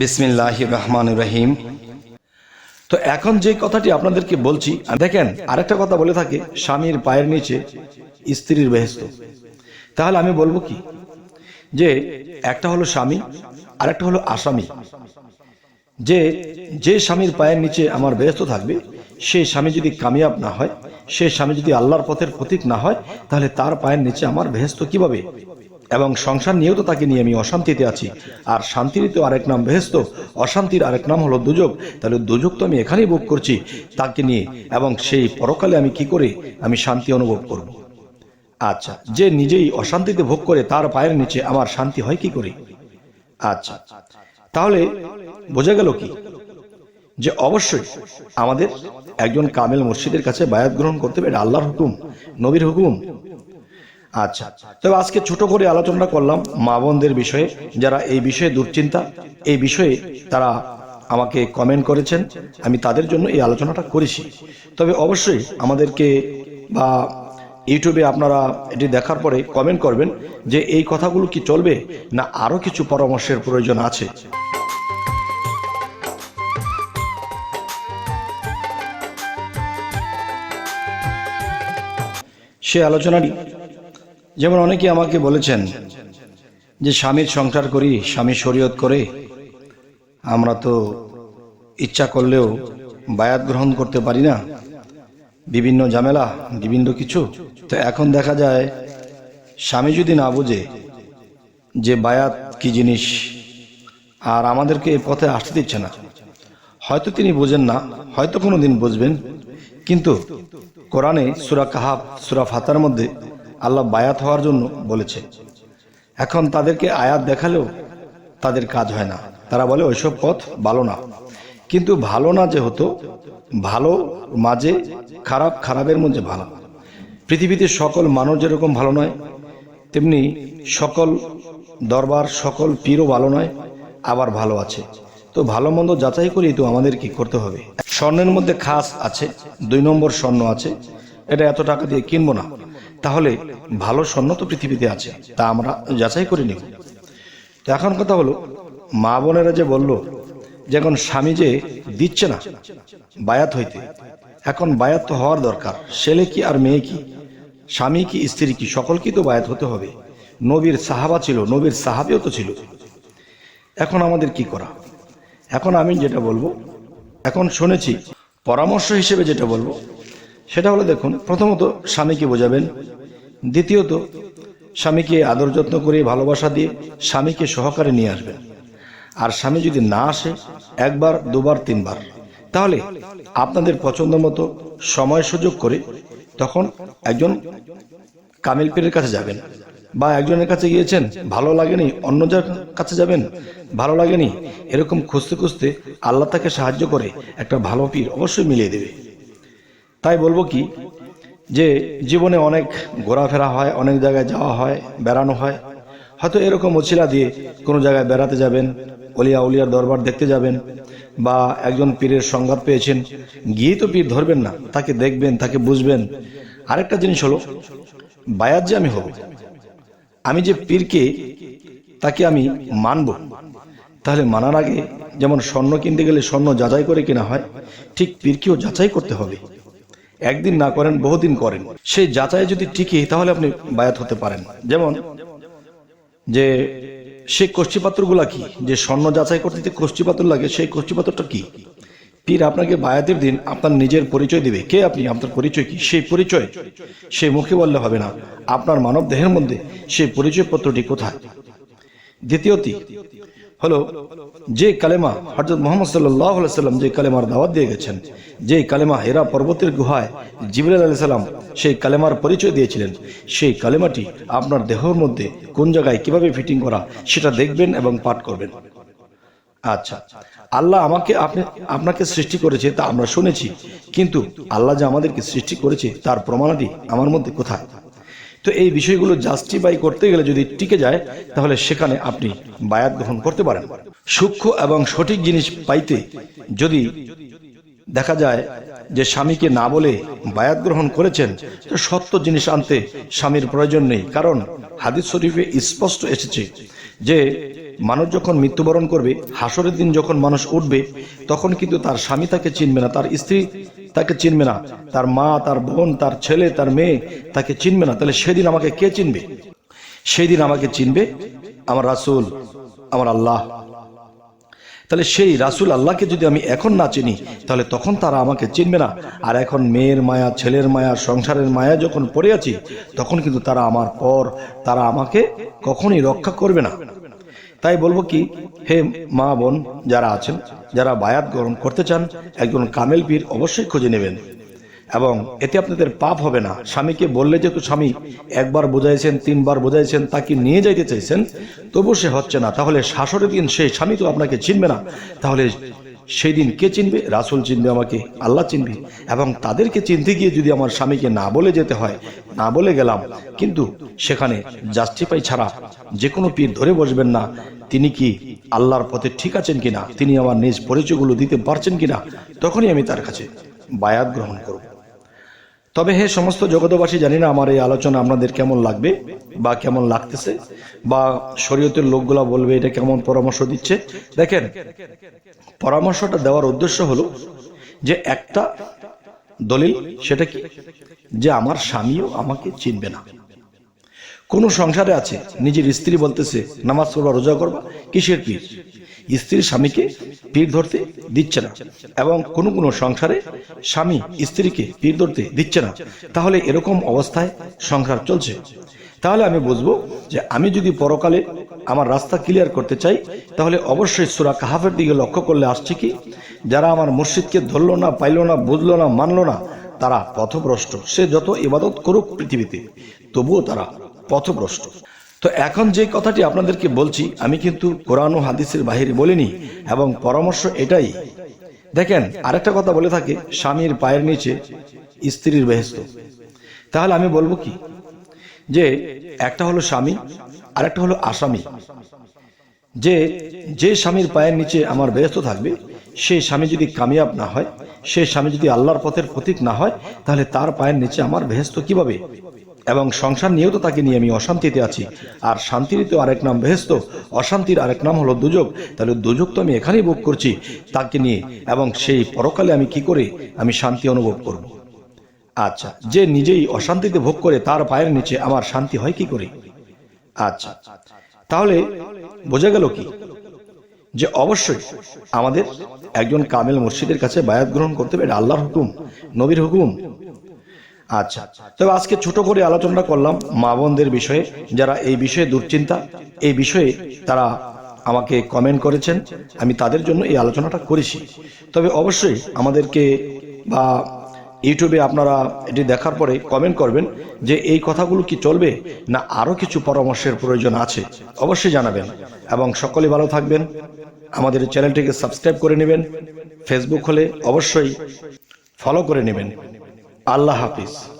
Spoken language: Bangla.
বিসমিল্লাহ রহমান রহিম। তো এখন যে কথাটি আপনাদেরকে বলছি দেখেন, আরেকটা কথা বলে থাকে, স্বামীর পায়ের নিচে স্ত্রীর বেহেস্ত তাহলে আমি বলব কি? যে একটা হলো স্বামী, আরেকটা হলো আসামি। যে যে স্বামীর পায়ের নিচে আমার ব্যস্ত থাকবে সেই স্বামী যদি কামিয়াব না হয় সেই স্বামী যদি আল্লাহর পথের প্রতীক না হয়, তাহলে তার পায়ের নিচে আমার বেহেস্ত কীভাবে? এবং সংসার নিয়েও তো তাকে নিয়ে আমি অশান্তিতে আছি। আর শান্তির তো আরেক নাম বেহেস্ত অশান্তির আরেক নাম হলো দুযোগ। তাহলে দুযোগ তো আমি এখানেই ভোগ করছি তাকে নিয়ে। এবং সেই পরকালে আমি কি করে আমি শান্তি অনুভব করব? আচ্ছা যে নিজেই অশান্তিতে ভোগ করে তার পায়ের নিচে আমার শান্তি হয় কি করে? আচ্ছা তাহলে বোঝা গেল কি? যে অবশ্যই আমাদের একজন কামেল মসজিদের কাছে বায়াত গ্রহণ করতে হবে। এটা আল্লাহর হুকুম, নবীর হুকুম। আচ্ছা তবে আজকে ছোট করে আলোচনা করলাম মা বোনদের বিষয়ে, যারা এই বিষয়ে দুশ্চিন্তা, এই বিষয়ে তারা আমাকে কমেন্ট করেছেন, আমি তাদের জন্য এই আলোচনাটা করেছি। তবে অবশ্যই আমাদেরকে বা ইউটিউবে আপনারা এটি দেখার পরে কমেন্ট করবেন যে এই কথাগুলো কি চলবে, না আরও কিছু পরামর্শের প্রয়োজন আছে। সে আলোচনাটি যেমন অনেকে আমাকে বলেছেন যে স্বামীর সংসার করি, স্বামী শরীয়ত করে, আমরা তো ইচ্ছা করলেও বায়াত গ্রহণ করতে পারি না, বিভিন্ন ঝামেলা, বিভিন্ন কিছু। তো এখন দেখা যায়, স্বামী যদি না বুঝে যে বায়াত কি জিনিস, আর আমাদেরকে এ পথে আসতে দিচ্ছে না, হয়তো তিনি বোঝেন না, হয়তো কোনো দিন বুঝবেন, কিন্তু কোরআনে সুরা কাহাব সুরা ফাতার মধ্যে আল্লাহ বায়াত হওয়ার জন্য বলেছে। এখন তাদেরকে আয়াত দেখালেও তাদের কাজ হয় না। তারা বলে, ওইসব পথ ভালো না। কিন্তু ভালো না যে হতো, ভালো মাঝে খারাপ, খারাপের মধ্যে ভালো। পৃথিবীতে সকল মানুষ যেরকম ভালো নয়, তেমনি সকল দরবার, সকল পীরও ভালো নয়, আবার ভালো আছে। তো ভালো মন্দ যাচাই করেই তো আমাদের কি করতে হবে? স্বর্ণের মধ্যে খাস আছে, দুই নম্বর স্বর্ণ আছে। এটা এত টাকা দিয়ে কিনবো না। তাহলে ভালো স্বর্ণ তো পৃথিবীতে আছে, তা আমরা যাচাই করে নিব। তো এখন কথা হলো, মা বোনেরা যে বলল যে এখন স্বামী যে দিচ্ছে না বায়াত হইতে, এখন বায়াত তো হওয়ার দরকার, ছেলে কি আর মেয়ে কি, স্বামী কি, স্ত্রী কি সকলকেই তো বায়াত হতে হবে। নবীর সাহাবা ছিল, নবীর সাহাবিও তো ছিল। এখন আমাদের কি করা? এখন আমি যেটা বলব, এখন শুনেছি, পরামর্শ হিসেবে যেটা বলব সেটা হলো দেখুন, প্রথমত স্বামীকে বোঝাবেন, দ্বিতীয়ত স্বামীকে আদর যত্ন করে, ভালোবাসা দিয়ে স্বামীকে সহকারে নিয়ে আসবেন। আর স্বামী যদি না আসে, একবার, দুবার, তিনবার, তাহলে আপনাদের পছন্দ মতো সময় সুযোগ করে তখন একজন কামিল পীরের কাছে যাবেন। বা একজনের কাছে গিয়েছেন, ভালো লাগেনি অন্য যার কাছে যাবেন, ভালো লাগেনি, এরকম খুঁজতে খুঁজতে আল্লাহ তাকে সাহায্য করে একটা ভালো পীর অবশ্যই মিলিয়ে দেবে। তাই বলব কি, যে জীবনে অনেক ঘোরাফেরা হয়, অনেক জায়গায় যাওয়া হয়, বেড়ানো হয়। হয়তো এরকম ওছিলা দিয়ে কোনো জায়গায় বেড়াতে যাবেন, অলিয়া উলিয়ার দরবার দেখতে যাবেন, বা একজন পীরের সংঘাত পেয়েছেন গিয়ে তো পীর ধরবেন না, তাকে দেখবেন, তাকে বুঝবেন। আরেকটা জিনিস হলো, বায়াত যে আমি হব, আমি যে পীরকে তাকে আমি মানব, তাহলে মানার আগে যেমন স্বর্ণ কিনতে গেলে স্বর্ণ যাচাই করে কেনা হয়, ঠিক পীরকেও যাচাই করতে হবে। একদিন না করেন, বহুদিন করেন। সেই যাচাই যদি টিকে তাহলে আপনি বায়াত হতে পারেন। যেমন, যে সেই কষ্টিপাত্রগুলা কি? যে স্বর্ণ যাচাই করতে যে কষ্টিপাত্র লাগে, সেই কষ্টিপাত্রটা কি? পীর আপনাকে বায়াতের দিন আপনার নিজের পরিচয় দিবে। কে আপনি? আপনার পরিচয় কি? সেই পরিচয় সেই মুখে বললে হবে না। আপনার মানব দেহের মধ্যে সেই পরিচয় পত্রটি কোথায়? দ্বিতীয়টি হলো, যে কালেমা হজরত মোহাম্মদ সাল্লাহ সাল্লাম যে কালেমার দাওয়াত দিয়ে গেছেন, যে কালেমা হেরা পর্বতের গুহায় জিবরাল আলি সাল্লাম সেই কালেমার পরিচয় দিয়েছিলেন, সেই কালেমাটি আপনার দেহর মধ্যে কোন জায়গায় কীভাবে ফিটিং করা সেটা দেখবেন এবং পাঠ করবেন। আচ্ছা আল্লাহ আমাকে আপনি, আপনাকে সৃষ্টি করেছে তা আমরা শুনেছি, কিন্তু আল্লাহ যে আমাদেরকে সৃষ্টি করেছে তার প্রমাণাদি আমার মধ্যে কোথায়? তো এই বিষয়গুলো জাস্টিফাই করতে গেলে যদি টিকে যায়, তাহলে সেখানে আপনি বায়াত গ্রহণ করতে পারেন। সূক্ষ্ম এবং সঠিক জিনিস পাইতে যদি দেখা যায় যে স্বামীকে না বলে বায়াত গ্রহণ করেছেন, তো সত্য জিনিস আনতে স্বামীর প্রয়োজন নেই। কারণ হাদিস শরীফে স্পষ্ট এসেছে যে মানুষ যখন মৃত্যুবরণ করবে, হাসরের দিন যখন মানুষ উঠবে, তখন কিন্তু তার স্বামী তাকে চিনবে না, তার স্ত্রী তাকে চিনবে না। তার মা, তার বোন, তার ছেলে, তার মেয়ে তাকে চিনবে না। তাহলে সেদিন আমাকে কে চিনবে? সেই দিন আমাকে চিনবে আমার রাসূল, আমার আল্লাহ। তাহলে সেই রাসূল আল্লাহকে যদি আমি এখন না চিনি, তাহলে তখন তারা আমাকে চিনবে না। আর এখন মেয়ের মায়া, ছেলের মায়া, সংসারের মায়া যখন পড়ে আছি, তখন কিন্তু তারা আমার পর, তারা আমাকে কখনই রক্ষা করবে না। তাই বলব কি, হে মা বোন যারা আছেন, যারা বায়াত গ্রহণ করতে চান, একজন কামেল পীর অবশ্যই খুঁজে নেবেন। এবং এতে আপনাদের পাপ হবে না। স্বামীকে বললে যেহেতু স্বামী একবার বোঝাইছেন, তিনবার বোঝাইছেন, তাকে নিয়ে যাইতে চাইছেন, তবু সে হচ্ছে না। তাহলে শাসরের দিন সেই স্বামী তো আপনাকে চিনবে না। তাহলে সেই দিন কে চিনবে? রাসুল চিনবে আমাকে, আল্লাহ চিনবে। এবং তাদেরকে চিনতে গিয়ে যদি আমার স্বামীকে না বলে যেতে হয়, না বলে গেলাম, কিন্তু সেখানে জাস্টিফাই ছাড়া যে কোনো পীর ধরে বসবেন না। তিনি কি আল্লাহর পথে ঠিক আছেন কিনা? তিনি আমার নিজ পরিচয়গুলো দিতে পারছেন কিনা? তখনই আমি তার কাছে বায়াত গ্রহণ করব। তবে হে সমস্ত জগতবাসী জানি না আমার এই আলোচনা আপনাদের কেমন লাগবে বা কেমন লাগতেছে বা শরীয়তের লোকগুলা বলবে এটা কেমন পরামর্শ দিচ্ছে। দেখেন, পরামর্শটা দেওয়ার উদ্দেশ্য হলো যে একটা দলিল, সেটা কি? যে আমার স্বামীও আমাকে চিনবে না। কোন সংসারে আছে, নিজের স্ত্রী বলতেছে, নামাজ পড়বা, রোজা করবা? কিসের পীর? স্ত্রীর স্বামীকে পীর ধরতে দিচ্ছে না এবং কোনো কোনো সংসারে স্বামী স্ত্রীকে পীর ধরতে দিচ্ছে না। তাহলে এরকম অবস্থায় সংসার চলছে। তাহলে আমি বুঝব যে আমি যদি পরকালে আমার রাস্তা ক্লিয়ার করতে চাই, তাহলে অবশ্যই সুরা কাহাফের দিকে লক্ষ্য করলে আসছে কি, যারা আমার মসজিদকে ধরলো না, পাইল না, বুঝলো না, মানলো না, তারা পথভ্রষ্ট। সে যত ইবাদত করুক পৃথিবীতে, তবুও তারা পথভ্রষ্ট। তো এখন যে কথাটি আপনাদেরকে বলছি, আমি কিন্তু কোরআন ও হাদিসের বাহিরে বলিনি এবং পরামর্শ এটাই। দেখেন, আরেকটা কথা বলে থাকে, স্বামীর পায়ের নিচে স্ত্রীর বেহেস্ত তাহলে আমি বলব কি? যে একটা হলো স্বামী, আরেকটা হলো আসামি। যে যে স্বামীর পায়ের নিচে আমার ব্যস্ত থাকবে, সেই স্বামী যদি কামিয়াব না হয়, সেই স্বামী যদি আল্লাহর পথের প্রতীক না হয়, তাহলে তার পায়ের নিচে আমার বেহেস্ত কীভাবে? এবং সংসার নিয়েও তো তাকে নিয়ে আমি অশান্তিতে আছি। আর শান্তির তো আরেক নাম বেহেস্ত, অশান্তির আরেক নাম হলো দুযোগ তাহলে দুযোগ তো আমি এখানেই ভোগ করছি, তাকে নিয়ে। এবং সেই পরকালে আমি কি করে আমি শান্তি অনুভব করব? আচ্ছা যে নিজেই অশান্তিতে ভোগ করে তার পায়ের নিচে আমার শান্তি হয় কি করে? আচ্ছা তাহলে বোঝা গেল কি? যে অবশ্যই আমাদের একজন কামেল মসজিদের কাছে বায়াত গ্রহণ করতে হবে, এটা আল্লাহর হুকুম, নবীর হুকুম। আচ্ছা তবে আজকে ছোট করে আলোচনা করলাম মা বোনদের বিষয়ে, যারা এই বিষয়ে দুশ্চিন্তা, এই বিষয়ে তারা আমাকে কমেন্ট করেছেন, আমি তাদের জন্য এই আলোচনাটা করেছি। তবে অবশ্যই আমাদেরকে বা ইউটিউবে আপনারা এটি দেখার পরে কমেন্ট করবেন যে এই কথাগুলো কি চলবে, না আরও কিছু পরামর্শের প্রয়োজন আছে। অবশ্যই জানাবেন। এবং সকলে ভালো থাকবেন। আমাদের চ্যানেলটিকে সাবস্ক্রাইব করে নেবেন। ফেসবুক হলে অবশ্যই ফলো করে নেবেন। আল্লাহ হাফিজ।